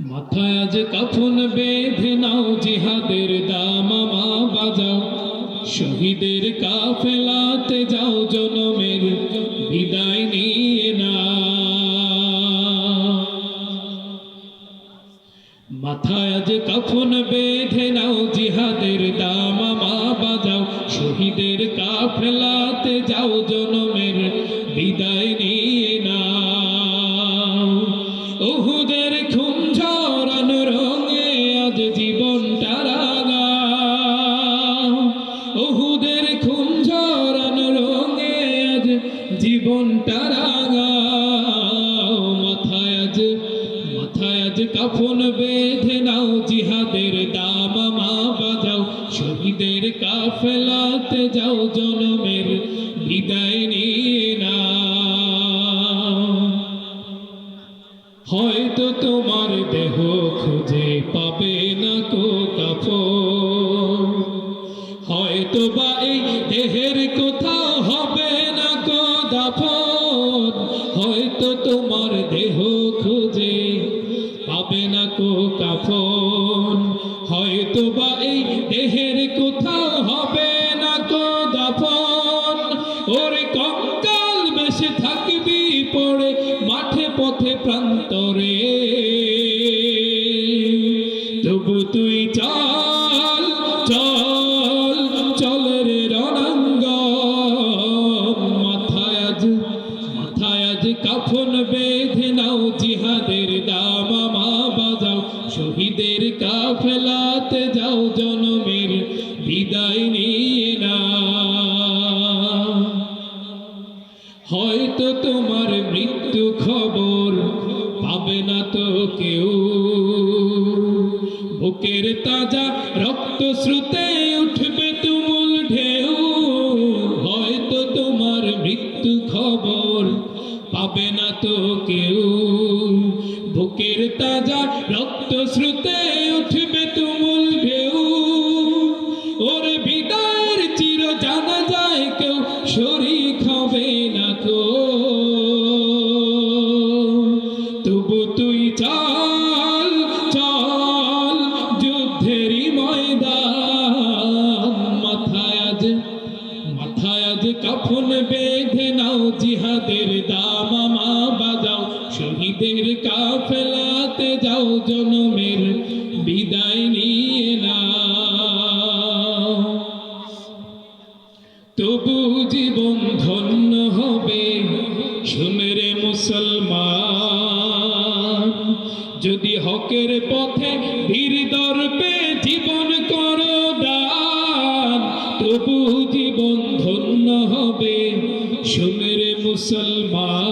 মাথায় আজ কাফন বেঁধে নাও, জিহাদের দামামা বাজাও। শহীদের কাফেলাতে যাও, জনমের বিদায় নিয়ে না মাথায় আজ কাফন বেঁধে নাও, জিহাদের দামামা বাজাও। শহীদের কাফেলাতে যাও, জনমের বিদায় নিয়ে কাফন বেঁধে নাও, জিহাদের বাজাও, শহীদের কাফেলাতে যাও, জনমের বিদায় নিয়ে নাও। হয়তো তোমার দেহ খুঁজে পাবে না কো কাফন হয়তো বা এই দেহের কোথাও খুঁজে, পাবে না কো কাফন। হয়তো বা এই দেহের কোথাও হবে না কো দাফন। ওরে কঙ্কাল বেশি থাকবি পড়ে মাঠে পথে প্রান্তরে। তবু তুই চল চল চল রে রণাঙ্গ মাথায় আজ মাথায় আজ কাফন বেঁধে শহীদের কাফেলাতে যাও জনমের বিদায় নিয়ে না। হয়তো তোমার মৃত্যু খবর পাবে না তো কেউ। বুকের তাজা রক্ত শ্রুতে উঠবে তুমুল ঢেউ। হয়তো তোমার মৃত্যু খবর পাবে না তো কেউ। বুকের তাজা রক্ত শ্রুতে উঠবে তুমুল ঢেউ। ওর বিদায়ের চির জানা যায় কেউ শরীক হবে না তো। তবু তুই চল চল যুদ্ধেরই ময়দান। মাথায় আজ মাথায় আজ কাফন বেঁধে নাও জিহাদের দামামা বাজাও, শহীদের কাফেলাতে যাও, জনমের বিদায় নিয়ে নাও। তবু জীবন ধন্য হবে, শুনে রে মুসলমান। যদি হকের পথে ধীর দর্পে জীবন করো দান, তবু জীবন মুসলমান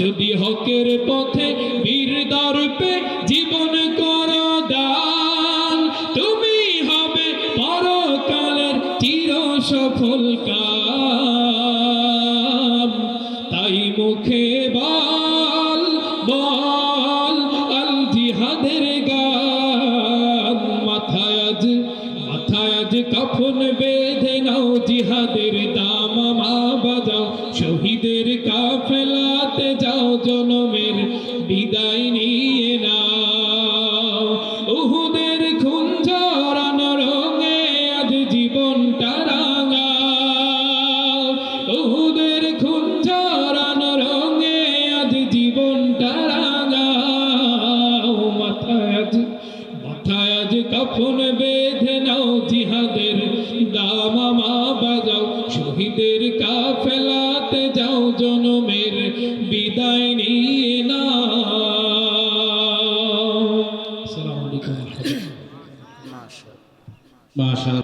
যদি হকের পথে বীর দর্পে জীবন কাফন বেঁধে নাও জিহাদের দামামা বাজাও। শহীদের কাফেলাতে যাও, জনমের বিদায় নিয়ে নাও। ঝরানো রঙে আজ রঙে আজ মাথায় আজ মাথায় আজ নাও জিহাদের দামামা বাজাও। শহীদের কাফেলাতে যাও জনমের বিদায় নিয়ে মাশাআল্লাহ। মাশাআল্লাহ।